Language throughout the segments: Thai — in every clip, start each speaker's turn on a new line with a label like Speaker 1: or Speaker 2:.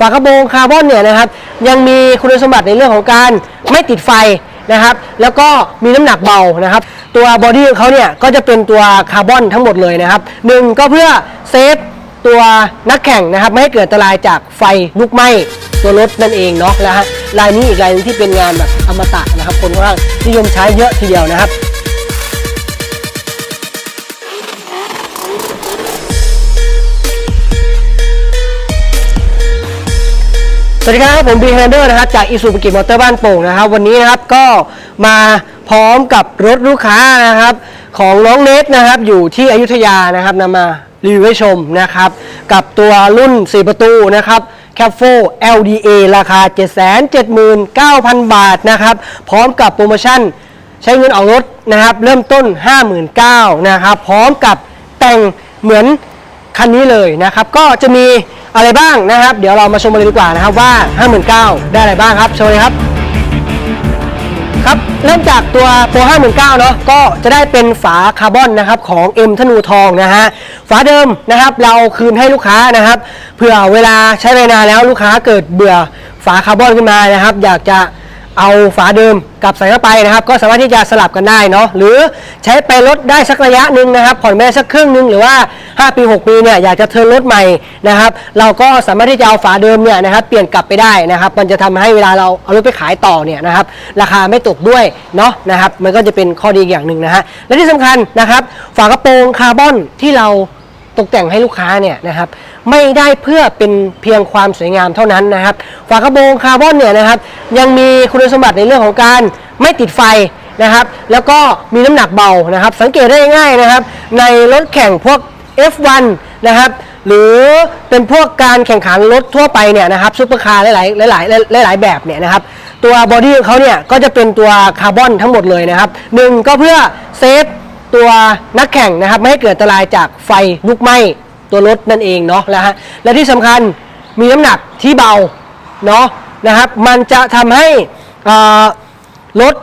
Speaker 1: ฝากระโปรงคาร์บอนเนี่ยนะครับยังมีคุณสมบัติในเรื่องของการไม่ติดไฟนะครับ แล้วก็มีน้ำหนักเบานะครับ ตัวบอดี้ของเขาเนี่ยก็จะเป็นตัวคาร์บอนทั้งหมดเลยนะครับหนึ่งก็เพื่อเซฟตัวนักแข่งนะครับ ไม่ให้เกิดอันตรายจากไฟลุกไหม้ตัวรถนั่นเองเนาะนะฮะลายนี้อีกลายหนึงที่เป็นงานแบบอมตะนะครับ คนค่านิยมใช้เยอะทีเดียวนะครับ สวัสดีครับ ผมบีแฮนเดอร์นะครับจากอิสุบุกิมอเตอร์บ้านโป่งนะครับ วันนี้นะครับก็มาพร้อมกับรถลูกค้านะครับ ของน้องเนทนะครับ อยู่ที่อยุธยานะครับนำมารีวิวให้ชมนะครับ กับตัวรุ่น 4 ประตูนะครับแคฟโฟ LDA ราคา 779,000 บาทนะครับ พร้อมกับโปรโมชั่นใช้เงินออกรถนะครับ เริ่มต้น 59,000นะครับ พร้อมกับแต่งเหมือนคันนี้เลยนะครับ ก็จะมี อะไรบ้างนะครับ เดี๋ยวเรามาชมกันเลยดีกว่านะครับว่า 59,000 ได้อะไรบ้างครับชว์เลยครับ ครับ เริ่มจากตัวตัว59,000เนาะก็จะได้เป็นฝาคาร์บอนนะครับของ M ธนูทองนะฮะฝาเดิมนะครับเราคืนให้ลูกค้านะครับเผื่อเวลาใช้ไปนานแล้วลูกค้าเกิดเบื่อฝาคาร์บอนขึ้นมานะครับ อยากจะเอาฝาเดิมกลับใส่เข้าไปนะครับ ก็สามารถที่จะสลับกันได้เนาะหรือใช้ไปรถได้สักระยะหนึ่งนะครับ ผ่อนไม่ได้สักครึ่งหนึ่งหรือว่า 5 ปี 6 ปีเนี่ยอยากจะเทิร์นรถใหม่นะครับเราก็สามารถที่จะเอาฝาเดิมเนี่ยนะครับเปลี่ยนกลับไปได้นะครับมันจะทำให้เวลาเราเอารถไปขายต่อเนี่ยนะครับราคาไม่ตกด้วยเนาะนะครับมันก็จะเป็นข้อดีอย่างหนึ่งนะฮะและที่สำคัญนะครับฝากระโปรงคาร์บอนที่เราตกแต่งให้ลูกค้าเนี่ยนะครับไม่ได้เพื่อเป็นเพียงความสวยงามเท่านั้นนะครับฝากระโปรงคาร์บอนเนี่ยนะครับยังมีคุณสมบัติในเรื่องของการไม่ติดไฟนะครับแล้วก็มีน้ำหนักเบานะครับ สังเกตได้ง่ายนะครับ ในรถแข่งพวก F1 นะครับหรือเป็นพวกการแข่งขันรถทั่วไปเนี่ยนะครับซุปเปอร์คาร์หลายๆหลายๆหลายๆแบบเนี่ยนะครับตัวบอดี้ของเขาเนี่ยก็จะเป็นตัวคาร์บอนทั้งหมดเลยนะครับหนึ่งก็เพื่อเซฟตัวนักแข่งนะครับ ไม่ให้เกิดอันตรายจากไฟลุกไหม้ตัวรถนั่นเองเนาะนะฮะและที่สำคัญมีน้ำหนักที่เบาเนาะนะครับมันจะทำให้อ่าลด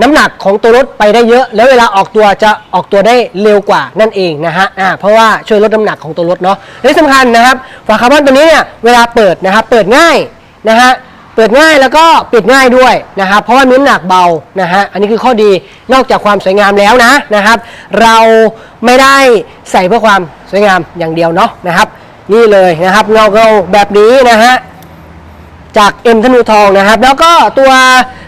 Speaker 1: น้ำหนักของตัวรถไปได้เยอะ แล้วเวลาออกตัวจะออกตัวได้เร็วกว่านั่นเองนะฮะอ่าเพราะว่าช่วยลดน้ำหนักของตัวรถเนาะและที่สำคัญนะครับฝาคาร์บอนตัวนี้เนี่ยเวลาเปิดนะครับเปิดง่ายนะฮะเปิดง่ายแล้วก็ปิดง่ายด้วยนะครับเพราะว่ามีน้ำหนักเบานะฮะอันนี้คือข้อดีนอกจากความสวยงามแล้วนะนะครับ เราไม่ได้ใส่เพื่อความสวยงามอย่างเดียวเนาะนะครับ นี่เลยนะครับเงาเงาแบบนี้นะฮะจากเอ็มธนูทองนะครับ แล้วก็ตัว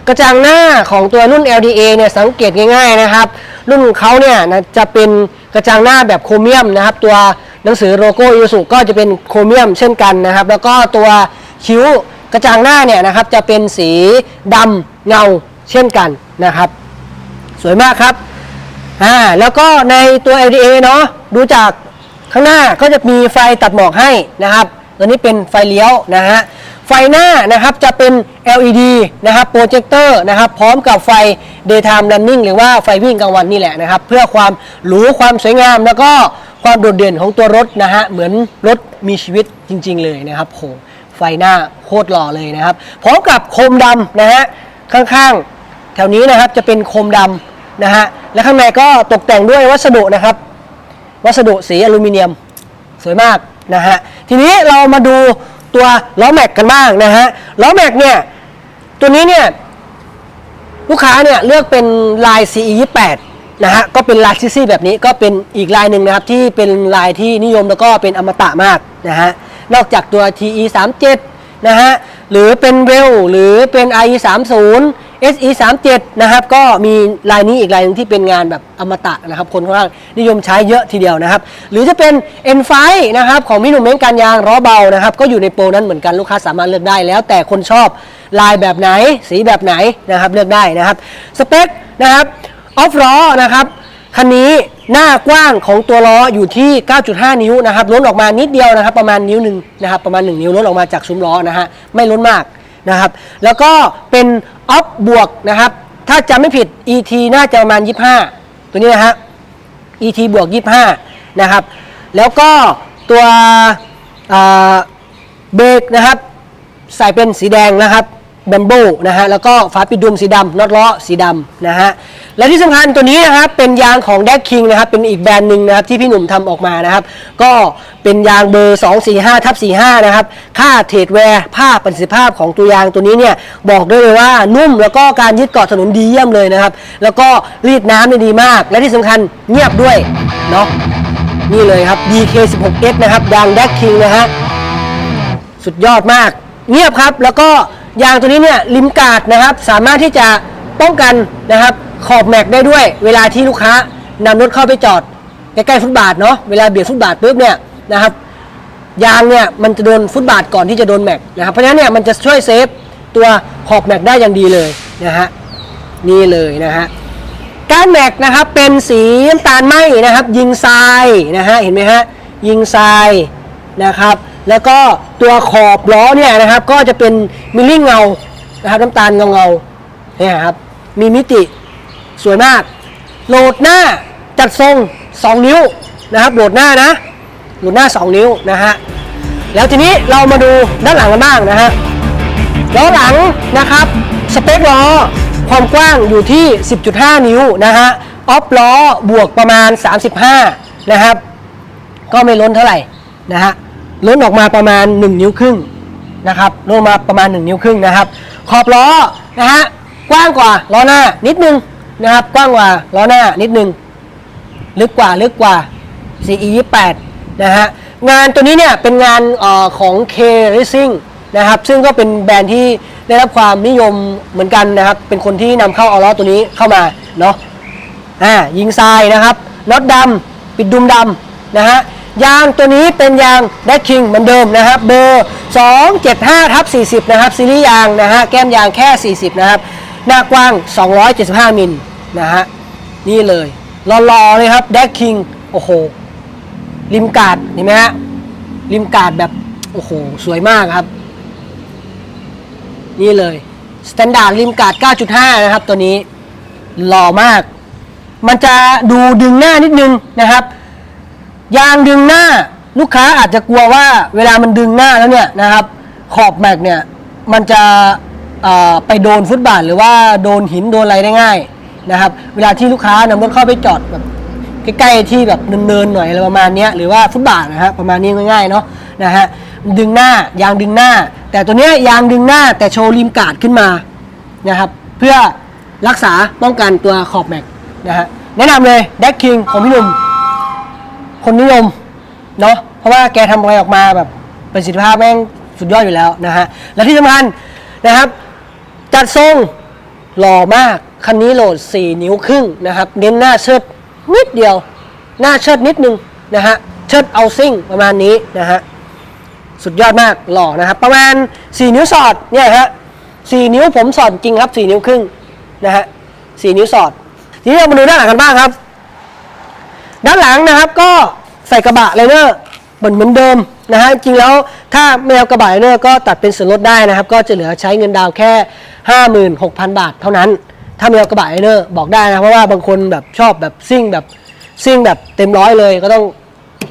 Speaker 1: กระจังหน้าของตัวรุ่น LDA เนี่ยสังเกตง่ายๆนะครับ รุ่นของเขาเนี่ยจะเป็นกระจังหน้าแบบโครเมียมนะครับ ตัวหนังสือโลโก้ยูสุก็จะเป็นโครเมียมเช่นกันนะครับ แล้วก็ตัวคิ้วกระจังหน้าเนี่ยนะครับจะเป็นสีดำเงาเช่นกันนะครับ สวยมากครับอ่าแล้วก็ในตัว LDA เนาะดูจากข้างหน้าก็จะมีไฟตัดหมอกให้นะครับ ตัวนี้เป็นไฟเลี้ยวนะฮะ ฟหน้านะครับจะเป็น LED นะครับโปรเจคเตอร์นะครับพร้อมกับไฟ daytime running หรือว่าไฟวิ่งกลางวันนี่แหละนะครับ เพื่อความหรูความสวยงาม แล้วก็ความโดดเด่นของตัวรถนะฮะเหมือนรถมีชีวิตจริง ๆ เลยนะครับโหไฟหน้าโคตรหล่อเลยนะครับ พร้อมกับโคมดำนะฮะข้างๆ แถวนี้นะครับจะเป็นโคมดำนะฮะและข้างในก็ตกแต่งด้วยวัสดุนะครับ วัสดุสีอลูมิเนียมสวยมากนะฮะทีนี้เรามาดู ตัวล้อแม็กกันบ้างนะฮะล้อแม็กเนี่ยตัวนี้เนี่ยลูกค้าเนี่ยเลือกเป็นลาย CE 28นะฮะก็เป็นลายซิซี่แบบนี้ก็เป็นอีกลายหนึ่งนะครับที่เป็นลายที่นิยมแล้วก็เป็นอมตะมากนะฮะนอกจากตัว TE 37นะฮะหรือเป็นเวลหรือเป็น IE 30 SE 37นะครับก็มีลายนี้อีกลายนึงที่เป็นงานแบบอมตะนะครับคนข้างนิยมใช้เยอะทีเดียวนะครับ หรือจะเป็น N5 นะครับของพี่หนุ่มเม้งการยางล้อเบานะครับก็อยู่ในโปรนั้นเหมือนกันลูกค้าสามารถเลือกได้แล้ว แต่คนชอบลายแบบไหนสีแบบไหนนะครับเลือกได้นะครับสเปคนะครับออฟล้อนะครับคันนี้หน้ากว้างของตัวล้ออยู่ที่ 9.5 นิ้วนะครับล้นออกมานิดเดียวนะครับ ประมาณนิ้วหนึ่งนะครับประมาณ 1 นิ้วล้นออกมาจากซุ้มล้อนะฮะไม่ล้นมากนะครับ แล้วก็เป็น ออฟบวกนะครับ ถ้าจำไม่ผิด ET น่าจะประมาณ 25 ตัวนี้นะฮะ ET บวก 25 นะครับ แล้วก็ตัวเบรกนะครับ ใส่เป็นสีแดงนะครับ แบมโบนะฮะ แล้วก็ฝาปิดดุมสีดำน็อตล้อสีดำนะฮะ และที่สำคัญตัวนี้นะครับเป็นยางของ d ด k King นะครับ เป็นอีกแบรนด์หนึ่งนะครับที่พี่หนุ่มทำออกมานะครับ ก็เป็นยางเบอร์ 245ทับ45 นะครับ ค่าเทรดแวร์ภาพประสิทธิภาพของตัวยางตัวนี้เนี่ย บอกได้เลยว่านุ่มแล้วก็การยึดเกาะถนนดีเยี่ยมเลยนะครับ แล้วก็รีดน้ำได้ดีมาก และที่สำคัญเงียบด้วยเนาะ นี่เลยครับ DK16S นะครับยาง d ด k King นะฮะ สุดยอดมาก เงียบครับแล้วก็ ยางตัวนี้เนี่ยลิมกาดนะครับสามารถที่จะป้องกันนะครับขอบแม็กได้ด้วย เวลาที่ลูกค้านำรถเข้าไปจอดใกล้ๆฟุตบาทเนาะเวลาเบียดฟุตบาทปุ๊บเนี่ยนะครับยางเนี่ยมันจะโดนฟุตบาทก่อนที่จะโดนแม็กนะครับเพราะฉะนั้นเนี่ยมันจะช่วยเซฟตัวขอบแม็กได้อย่างดีเลยนะฮะนี่เลยนะฮะก้านแม็กนะครับเป็นสีน้ำตาลไหมนะครับ ยิงทรายนะฮะเห็นไหมฮะยิงทรายนะครับ แล้วก็ตัวขอบล้อเนี่ยนะครับ ก็จะเป็นมิลลิ่งเงานะครับน้ำตาลเงาเงาเนี่ยครับมีมิติสวยมาก โหลดหน้าจัดทรง 2 นิ้วนะครับโหลดหน้านะโหลดหน้า 2 นิ้วนะฮะแล้วทีนี้เรามาดูด้านหลังกันบ้างนะฮะล้อหลังนะครับสเปคล้อความกว้างอยู่ที่ 10.5 นิ้วนะฮะออฟล้อบวกประมาณ 35 นะครับ ก็ไม่ล้นเท่าไหร่นะฮะ ล้นออกมาประมาณ 1 นิ้วครึ่งนะครับล้นมาประมาณ 1 นิ้วครึ่งนะครับ ขอบล้อนะฮะกว้างกว่าล้อหน้านิดนึงนะครับกว้างกว่าล้อหน้านิดนึง ลึกกว่าลึกกว่า CE 28นะฮะงานตัวนี้เนี่ยเป็นงานออของ K Racing นะครับซึ่งก็เป็นแบรนด์ที่ได้รับความนิยมเหมือนกันนะครับ เป็นคนที่นำเข้าเอาล้อตัวนี้เข้ามาเนาะอ่ายิงทรายนะครับน็อตดำปิดดุมดำนะฮะ ยางตัวนี้เป็นยาง d a ดคิงเหมือนเดิมนะครับ เบอร์ 275ทับ40 นะครับ ซีรีส์ยางนะฮะ แก้มยางแค่ 40 นะครับ หน้ากว้าง 275 มิลนะฮะ นี่เลยหล่อๆเลยครับ d a ดคิงโอ้โห ริมกาดเห็นไหมฮะ ริมกาดแบบ โอ้โห สวยมากครับ นี่เลยสแตนดาร์ดริมกาด 9.5 นะครับ ตัวนี้หล่อมาก มันจะดูดึงหน้านิดนึงนะครับ ยางดึงหน้าลูกค้าอาจจะกลัวว่าเวลามันดึงหน้าแล้วเนี่ยนะครับ ขอบแม็กเนี่ยมันจะอ่อไปโดนฟุตบาทหรือว่าโดนหินโดนอะไรได้ง่ายนะครับ เวลาที่ลูกค้านำรถเข้าไปจอดแบบใกล้ๆที่แบบเนินๆหน่อยอะไรประมาณเนี้ยหรือว่าฟุตบาทนะฮะประมาณนี้ง่ายๆเนาะนะฮะดึงหน้ายางดึงหน้า แต่ตัวเนี้ยยางดึงหน้าแต่โชว์ริมกาดขึ้นมานะครับเพื่อรักษาป้องกันตัวขอบแม็กนะฮะแนะนำเลยแดกคิงของพี่หนุ่ม คนนิยมเนาะเพราะว่าแกทำอะไรออกมาแบบประสิทธิภาพแม่งสุดยอดอยู่แล้วนะฮะและที่สำคัญนะครับ จัดทรงหล่อมากคันนี้โหลด 4 นิ้วครึ่งนะครับ เน้นหน้าเชิดนิดเดียว หน้าเชิดนิดนึงนะฮะเชิดเอาซิ่งประมาณนี้นะฮะสุดยอดมากหล่อนะครับ ประมาณ 4 นิ้วสอดเนี่ยฮะ4นิ้วผมสอดจริงครับ 4 นิ้วครึ่งนะฮะ4นิ้วสอดทีนี้เรามาดูด้านหลังกันบ้างครับ ด้านหลังนะครับก็ใส่กระบะไลเนอร์เหมือนเหมือนเดิมนะฮะจริงแล้วถ้าไม่เอากระบะไลเนอร์ก็ตัดเป็นส่วนลดได้นะครับ ก็จะเหลือใช้เงินดาวแค่ 56,000 บาทเท่านั้น ถ้าไม่เอากระบะไลเนอร์บอกได้นะเพราะว่าบางคนแบบชอบแบบซิ่งแบบซิ่งแบบเต็มร้อยเลยก็ต้อง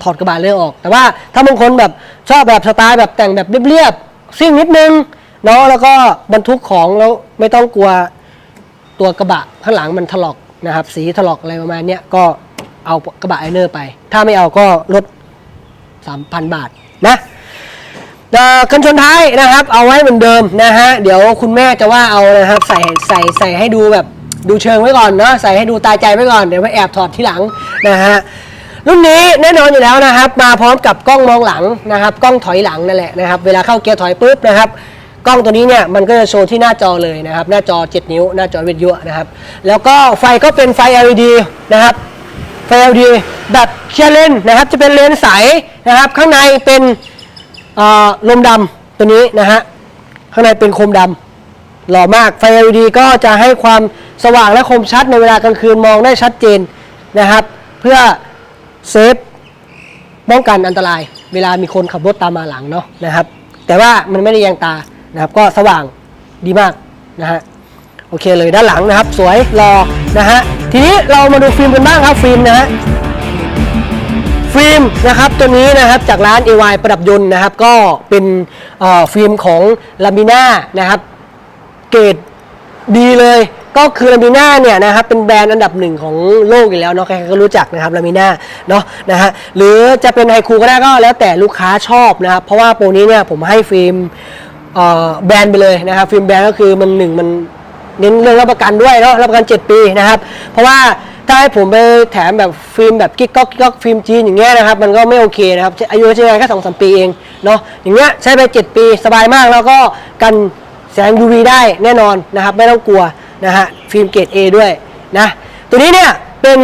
Speaker 1: ถอดกระบะไลเนอร์ออก แต่ว่าถ้าบางคนแบบชอบแบบสไตล์แบบแต่งแบบเรียบๆซิ่งนิดนึงเนาะแล้วก็บรรทุกของแล้วไม่ต้องกลัวตัวกระบะข้างหลังมันถลอกนะครับ สีถลอกอะไรประมาณนี้ก็ เอากระบะไอเนอร์ไป ถ้าไม่เอาก็ลด 3,000 บาทนะกันชนท้ายนะครับ เอาไว้เหมือนเดิมนะฮะ เดี๋ยวคุณแม่จะว่าเอานะครับ ใส่ใส่ใส่ให้ดูแบบดูเชิงไว้ก่อนเนาะใส่ให้ดูตายใจไว้ก่อนเดี๋ยวไปแอบถอดที่หลังนะฮะรุ่นนี้แน่นอนอยู่แล้วนะครับ มาพร้อมกับกล้องมองหลังนะครับ กล้องถอยหลังนั่นแหละนะครับ เวลาเข้าเกียร์ถอยปุ๊บนะครับกล้องตัวนี้เนี่ยมันก็จะโชว์ที่หน้าจอเลยนะครับ หน้าจอ 7 นิ้ว หน้าจอวิทยุนะครับ แล้วก็ไฟก็เป็นไฟ LED นะครับ LED แบบเคลียร์เลนส์นะครับจะเป็นเลนส์ใสนะครับ ข้างในเป็นลมดำตัวนี้นะฮะข้างในเป็นโคมดำหล่อมากไฟ LED ก็จะให้ความสว่างและคมชัดในเวลากลางคืนมองได้ชัดเจนนะครับ เพื่อเซฟป้องกันอันตราย เวลามีคนขับรถตามมาหลังเนาะนะครับ แต่ว่ามันไม่ได้แยงตานะครับก็สว่างดีมากนะฮะโอเคเลยด้านหลังนะครับ สวยรอนะฮะ ทีนี้เรามาดูฟิล์มกันบ้างครับฟิล์มนะฮะฟิล์มนะครับตัวนี้นะครับจากร้าน AY ประดับยนต์นะครับ ก็เป็นเอ่อฟิล์มของลามิน่านะครับ เกรดดีเลยก็คือลามิน่าเนี่ยนะครับเป็นแบรนด์อันดับหนึ่งของโลกอยู่แล้วเนาะใครก็รู้จักนะครับลามิน่าเนาะนะฮะหรือจะเป็นไฮคูก็ได้ก็แล้วแต่ลูกค้าชอบนะครับเพราะว่าโปรนี้เนี่ยผมให้ฟิล์มเอ่อแบรนด์ไปเลยนะครับฟิล์มแบรนด์ก็คือมันหนึ่งมัน เน้นเรื่องรับประกันด้วยเนาะรับประกัน 7 ปีนะครับ เพราะว่าถ้าให้ผมไปแถมแบบฟิล์มแบบกิ๊กก๊อกกิ๊กก๊อกฟิล์มจีนอย่างเงี้ยนะครับมันก็ไม่โอเคนะครับอายุใช้งานแค่สองสามปีเองเนาะอย่างเงี้ยใช้ไป 7 ปีสบายมากแล้วก็กันแสง UV ได้แน่นอนนะครับไม่ต้องกลัวนะฮะฟิล์มเกรด A ด้วยนะตัวนี้เนี่ยเป็น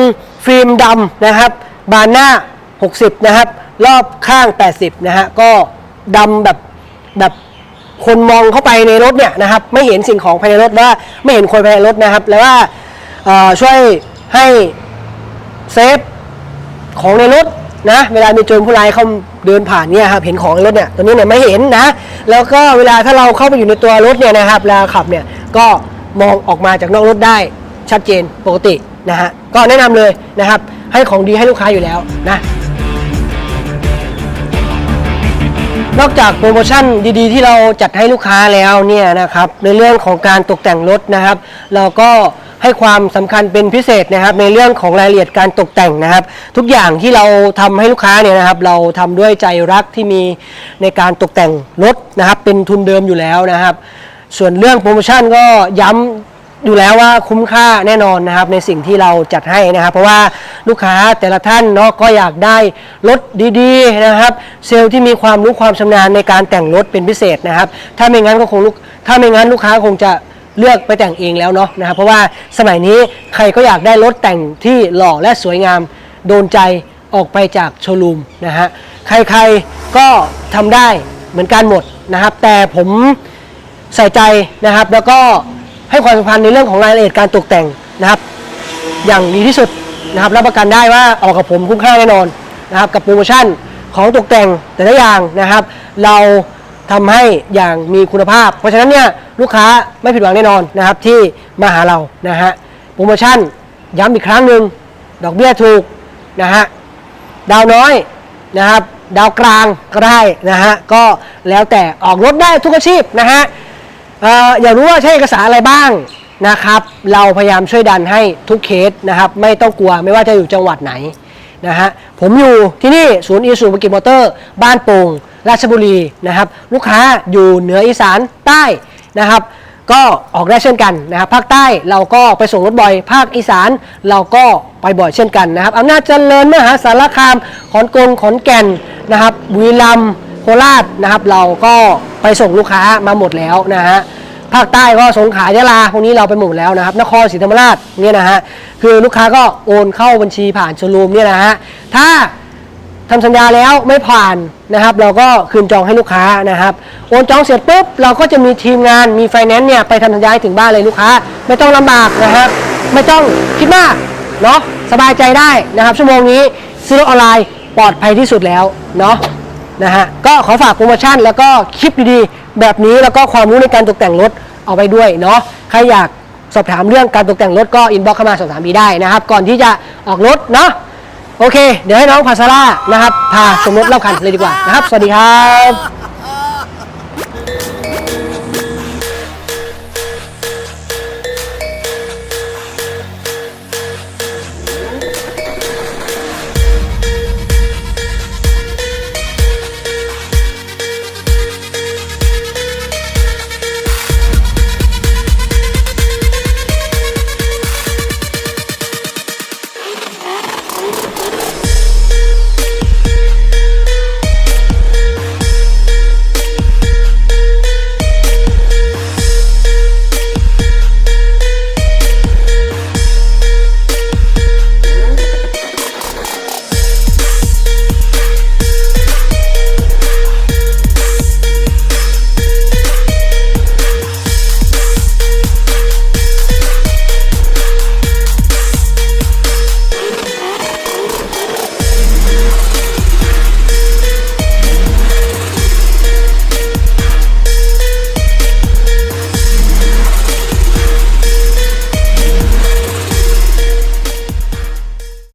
Speaker 1: ฟิล์มดำนะครับบานหน้า 60 นะครับ รอบข้าง 80 นะฮะก็ดำแบบแบบ คนมองเข้าไปในรถเนี่ยนะครับไม่เห็นสิ่งของภายในรถว่าไม่เห็นคนภายในรถนะครับ แล้วว่าช่วยให้เซฟของในรถนะเวลามีโจรผู้ร้ายเขาเดินผ่านเนี่ยครับเห็นของในรถเนี่ยตัวนี้เนี่ยไม่เห็นนะ แล้วก็เวลาถ้าเราเข้าไปอยู่ในตัวรถเนี่ยนะครับเวลาขับเนี่ยก็มองออกมาจากนอกรถได้ชัดเจนปกตินะฮะก็แนะนำเลยนะครับให้ของดีให้ลูกค้าอยู่แล้วนะ นอกจากโปรโมชั่นดีๆ ที่เราจัดให้ลูกค้าแล้วเนี่ยนะครับในเรื่องของการตกแต่งรถนะครับ เราก็ให้ความสำคัญเป็นพิเศษนะครับ ในเรื่องของรายละเอียดการตกแต่งนะครับ ทุกอย่างที่เราทำให้ลูกค้าเนี่ยนะครับ เราทำด้วยใจรักที่มีในการตกแต่งรถนะครับ เป็นทุนเดิมอยู่แล้วนะครับ ส่วนเรื่องโปรโมชั่นก็ย้ำ อยู่แล้วว่าคุ้มค่าแน่นอนนะครับในสิ่งที่เราจัดให้นะครับ เพราะว่าลูกค้าแต่ละท่านเนาะก็อยากได้รถดีๆนะครับ เซลล์ที่มีความรู้ความชำนาญในการแต่งรถเป็นพิเศษนะครับ ถ้าไม่งั้นก็คงลูกถ้าไม่งั้นลูกค้าคงจะเลือกไปแต่งเองแล้วเนาะนะครับเพราะว่าสมัยนี้ใครก็อยากได้รถแต่งที่หล่อและสวยงามโดนใจออกไปจากโชว์รูมนะฮะใครๆก็ทำได้เหมือนกันหมดนะครับ แต่ผมใส่ใจนะครับแล้วก็ ให้ความสำคัญในเรื่องของรายละเอียดการตกแต่งนะครับ อย่างดีที่สุดนะครับรับประกันได้ว่าออกกับผมคุ้มค่าแน่นอนนะครับกับโปรโมชั่นของตกแต่งแต่ละอย่างนะครับ เราทำให้อย่างมีคุณภาพ เพราะฉะนั้นเนี่ยลูกค้าไม่ผิดหวังแน่นอนนะครับที่มาหาเรานะฮะโปรโมชั่นย้ำอีกครั้งหนึ่งดอกเบี้ยถูกนะฮะดาวน้อยนะครับดาวกลางก็ได้นะฮะก็แล้วแต่ออกรถได้ทุกอาชีพนะฮะ อ่ออยากรู้ว่าใช้เอกสารอะไรบ้างนะครับ เราพยายามช่วยดันให้ทุกเคสนะครับ ไม่ต้องกลัวไม่ว่าจะอยู่จังหวัดไหนนะฮะผมอยู่ที่นี่ศูนย์อีสูบกิมอเตอร์ บ้านโป่งราชบุรีนะครับ ลูกค้าอยู่เหนืออีสานใต้นะครับ ก็ออกได้เช่นกันนะครับภาคใต้เราก็ไปส่งรถบ่อย ภาคอีสานเราก็ไปบ่อยเช่นกันนะครับอำนาจเจริญมหาสารคามขอนกงขอนแก่นนะครับบุรีรัมย์ คราชนะครับ เราก็ไปส่งลูกค้ามาหมดแล้วนะฮะภาคใต้ก็สงขลายะลาพวกนี้เราไปหมดแล้วนะครับ นครศรีธรรมราชเนี่ยนะฮะคือลูกค้าก็โอนเข้าบัญชีผ่านโชว์รูมเนี่ยนะฮะถ้าทำสัญญาแล้วไม่ผ่านนะครับ เราก็คืนจองให้ลูกค้านะครับ โอนจองเสร็จปุ๊บเราก็จะมีทีมงานมีไฟแนนซ์เนี่ยไปทำสัญญาถึงบ้านเลยลูกค้า ไม่ต้องลำบากนะครับไม่ต้องคิดมากเนาะสบายใจได้นะครับ ชั่วโมงนี้ซื้อรถออนไลน์ปลอดภัยที่สุดแล้วเนาะ นะฮะก็ขอฝากโปรโมชั่นแล้วก็คลิปดีๆ แบบนี้แล้วก็ความรู้ในการตกแต่งรถเอาไปด้วยเนาะใครอยากสอบถามเรื่องการตกแต่งรถก็อินบ็อกเข้ามาสอบถามมีได้นะครับ ก่อนที่จะออกรถเนาะโอเค เดี๋ยวให้น้องพาซาร่านะครับพาชมรถเล่าคันเลยดีกว่านะครับ สวัสดีครับ